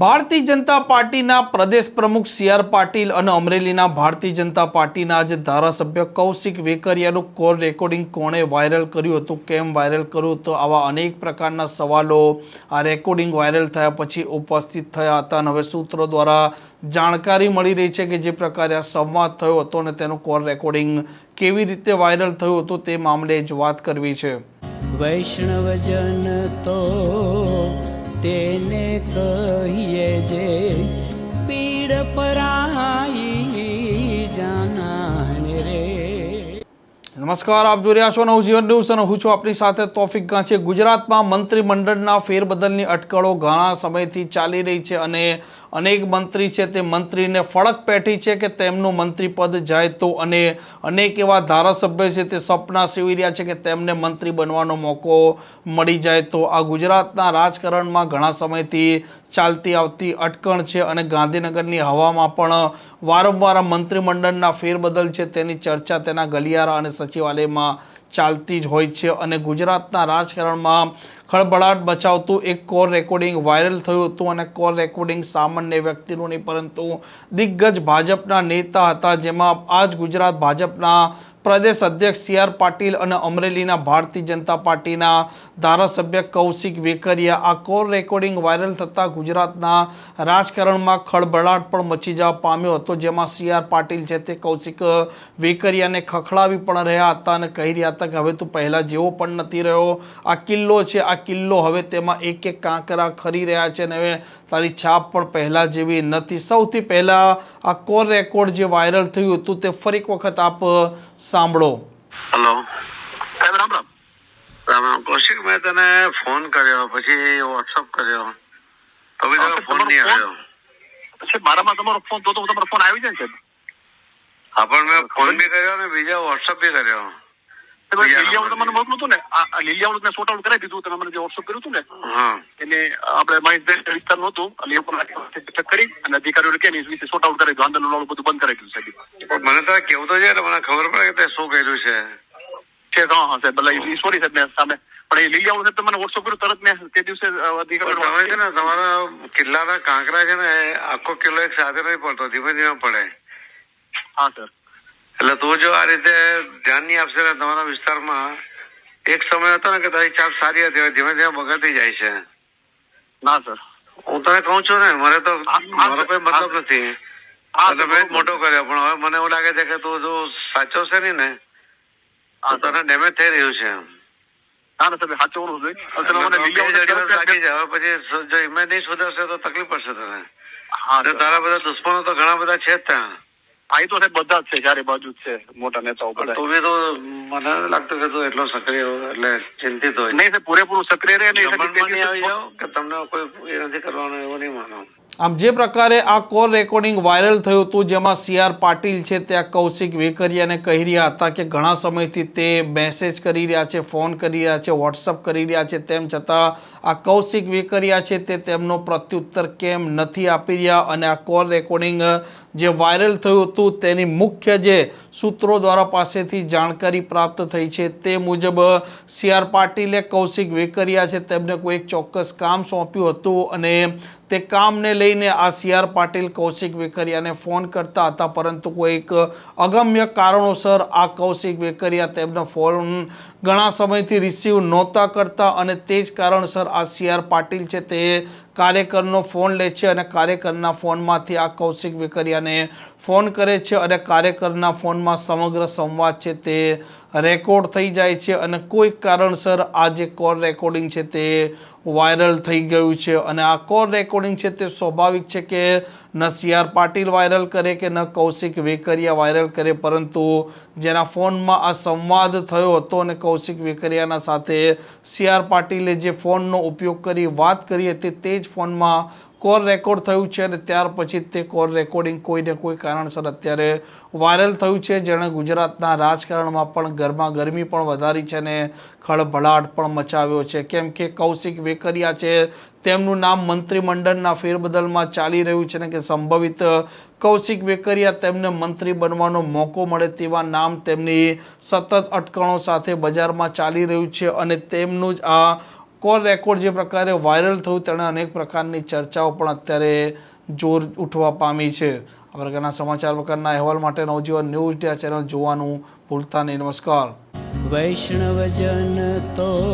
ભારતીય જનતા પાર્ટીના પ્રદેશ પ્રમુખ C R Patil અને અમરેલીના ભારતીય જનતા પાર્ટીના આજે ધારાસભ્ય કૌશિક વેકરિયાનું કોલ રેકોર્ડિંગ કોણે વાયરલ કર્યું હતું, કેમ વાયરલ કર્યું હતું, આવા અનેક પ્રકારના સવાલો આ રેકોર્ડિંગ વાયરલ થયા પછી ઉપસ્થિત થયા હતા અને હવે સૂત્રો દ્વારા જાણકારી મળી રહી છે કે જે પ્રકારે આ સંવાદ થયો હતો અને તેનું કોલ રેકોર્ડિંગ કેવી રીતે વાયરલ થયું હતું તે મામલે જ વાત કરવી છે. વૈષ્ણવજન તો તેને કહીએ જે પીડ પરાઈ જાનાને રે. નમસ્કાર, આપ જોઈ રહ્યા છો નવજીવન ન્યૂઝ અને હું છું આપણી સાથે તોફિક ગાંચી ગુજરાતમાં મંત્રીમંડળના ફેરબદલની અટકળો ઘણા સમયથી ચાલી રહી છે અને અનેક મંત્રી છે તે મંત્રીને ફળક પેઠી છે કે તેમનું મંત્રી પદ જાય તો અને અનેક એવા ધારાસભ્ય છે તે સપના સેવી રહ્યા છે કે તેમને મંત્રી બનવાનો મોકો મળી જાય તો આ ગુજરાતના રાજકારણમાં ઘણા સમયથી ચાલતી આવતી અટકણ છે અને ગાંધીનગરની હવામાં પણ વારંવાર મંત્રીમંડળના ફેરબદલ છે તેની ચર્ચા તેના ગલિયારા અને સચિવાલયમાં ચાલતી જ હોય છે અને ગુજરાતના રાજકારણમાં ખળભળાટ બચાવતું એક કોર રેકોર્ડિંગ વાયરલ થયું હતું અને કોર રેકોર્ડિંગ સામાન્ય વ્યક્તિનું નહીં, પરંતુ દિગ્ગજ ભાજપના નેતા હતા જેમાં આજ ગુજરાત ભાજપના પ્રદેશ અધ્યક્ષ સી આર પાટીલ અને અમરેલીના ભારતીય જનતા પાર્ટીના ધારાસભ્ય કૌશિક વેકરિયા. આ કોલ રેકોર્ડિંગ વાયરલ થતાં ગુજરાતના રાજકારણમાં ખળભળાટ પણ મચી જવા પામ્યો હતો, જેમાં સી આર પાટીલ છે તે કૌશિક વેકરિયાને ખખડાવી પણ રહ્યા હતા અને કહી રહ્યા હતા કે હવે તું પહેલાં જેવો પણ નથી રહ્યો. આ કિલ્લો છે, આ કિલ્લો હવે તેમાં એક એક કાંકરા ખરી રહ્યા છે અને હવે તારી છાપ પણ પહેલાં જેવી નથી. સૌથી પહેલાં આ કોલ રેકોર્ડ જે વાયરલ થયું હતું તે ફરી વખત આપ સાંભળો. હેલો. સાહેબ રામ રામ. રામ રામ. કૌશિક મેં તને ફોન કર્યો પછી વોટ્સઅપ કર્યો. તમે તારો ફોન નહીં આવ્યો. પછી મારામાં તમારો ફોન તો તો તમારો ફોન આવી જાય છે. હા પણ મેં ફોન બી કર્યો ને બીજા વોટ્સઅપ બી કર્યો. તમે લીલિયાવાળું નંબરથી. મોકલું હતું ને? લીલિયાવાળું મેં આઉટ કરાવી દીધું તમે મને જે વોટ્સઅપ કર્યું હતું ને એને આપણે મહેશભાઈ વિસ્તારનું હતું એટલે એ પણ બેઠક કરી અને અધિકારીઓને કેમ એ વિશે સોટ આઉટ કરાવી આંદોલન વાળું બધું બંધ કરાવી દીધું સાહેબ. મને તો કેવું તો છે એટલે મને ખબર પડે કે તે શું કર્યું છે. છે હા હા સાહેબ એટલે સોરી સાહેબ મેં સામે પણ એ લીલિયાવાળું સાહેબ મને વોટ્સઅપ કર્યું તરત મેં તે દિવસે અધિકારીઓ છે ને તમારા કિલ્લાના કાંકરા છે ને આખો કિલ્લો એક સાથે નહીં પડતો ધીમે ધીમે પડે. હા સર. એટલે તું જો આ રીતે ધ્યાન નહીં આપશે ને તમારા વિસ્તારમાં એક સમય હતો ને કે તારી ચાપ સારી હતી ધીમે ધીમે બગડતી જાય છે. ના સર. હું તને કહું છું ને મને તો મારો કોઈ મતલબ નથી. મોટો કર્યો પણ હવે મને એવું લાગે છે કે તું જો સાચો છે ને ને તને ડેમેજ થઈ રહ્યું છે. ના જોઈએ તમે જાય. હવે પછી જો ઇમેજ નહીં સુધારશે તો તકલીફ પડશે તને. તારા બધા દુશ્મનો તો ઘણા બધા છે જ ત્યાં. આ તો બધા જ છે ચારે બાજુ જ છે મોટા નેતાઓ બધા. તો તો મને લાગતું કે તું એટલો સક્રિય એટલે ચિંતિત હોય. નહીં પૂરેપૂરું સક્રિય રહે ને કે તમને કોઈ એ નથી કરવાનું એવું નહીં માનો આમ જે પ્રકારે આ કોલ રેકોર્ડિંગ વાયરલ થયું હતું, જેમાં સી આર પાટીલ છે તે આ કૌશિક વેકરિયાને કહી રહ્યા હતા કે ઘણા સમયથી તે મેસેજ કરી રહ્યા છે, ફોન કરી રહ્યા છે, વોટ્સઅપ કરી રહ્યા છે, તેમ છતાં આ કૌશિક વેકરિયા છે તે તેમનો પ્રત્યુત્તર કેમ નથી આપી રહ્યા અને આ કોલ રેકોર્ડિંગ જે વાયરલ થયું હતું તેની મુખ્ય જે સૂત્રો દ્વારા પાસેથી જાણકારી પ્રાપ્ત થઈ છે તે મુજબ સી આર પાટીલે કૌશિક વેકરિયા છે તેમને કોઈ ચોક્કસ કામ સોંપ્યું હતું અને તે કામને લઈને આ સી આર પાટીલ, કૌશિક વેકરિયાને ફોન કરતા હતા, પરંતુ કોઈક અગમ્ય કારણોસર આ કૌશિક વેકરિયા તેમનો ફોન ઘણા સમયથી રિસીવ નહોતા કરતા અને તે જ કારણસર આ સી આર પાટીલ છે તે કાર્યકરનો ફોન લે છે અને કાર્યકરના ફોનમાંથી આ કૌશિક વેકરિયાને ફોન કરે છે અને કાર્યકરના ફોનમાં સમગ્ર સંવાદ છે તે રેકોર્ડ થઈ જાય છે અને કોઈક કારણસર આ જે કોલ રેકોર્ડિંગ છે તે વાયરલ થઈ ગયું છે. અને આ કોલ રેકોર્ડિંગ છે તે સ્વાભાવિક છે કે ન સી આર પાટીલ વાયરલ કરે કે ન કૌશિક વેકરિયા વાયરલ કરે, પરંતુ જેના ફોનમાં આ સંવાદ થયો હતો અને કૌશિક વેકરિયાના સાથે સી આર પાટીલે જે ફોનનો ઉપયોગ કરી વાત કરી હતી, તે જ ફોનમાં કોલ રેકોર્ડ થયું છે અને ત્યાર પછી તે કોલ રેકોર્ડિંગ કોઈને કોઈ કારણસર અત્યારે વાયરલ થયું છે. જેણે ગુજરાતના રાજકારણમાં પણ ગરમા ગરમી પણ વધારી છે અને ખળભળાટ પણ મચાવ્યો છે. કેમ કે કૌશિક વેકરિયા છે, તેમનું નામ મંત્રીમંડળના ફેરબદલમાં ચાલી રહ્યું છે ને કે સંભવિત કૌશિક વેકરિયા તેમને મંત્રી બનવાનો મોકો મળે તેવા નામ તેમની સતત અટકણો સાથે બજારમાં ચાલી રહ્યું છે અને તેમનું જ આ કોલ રેકોર્ડ જે પ્રકારે વાયરલ થયું તેણે અનેક પ્રકારની ચર્ચાઓ પણ અત્યારે જોર ઉઠવા પામી છે. આ પ્રકારના સમાચાર પ્રકારના અહેવાલ માટે નવજીવન ન્યૂઝ ડે ચેનલ જોવાનું ભૂલતા નહીં. નમસ્કાર. વૈષ્ણવજન તો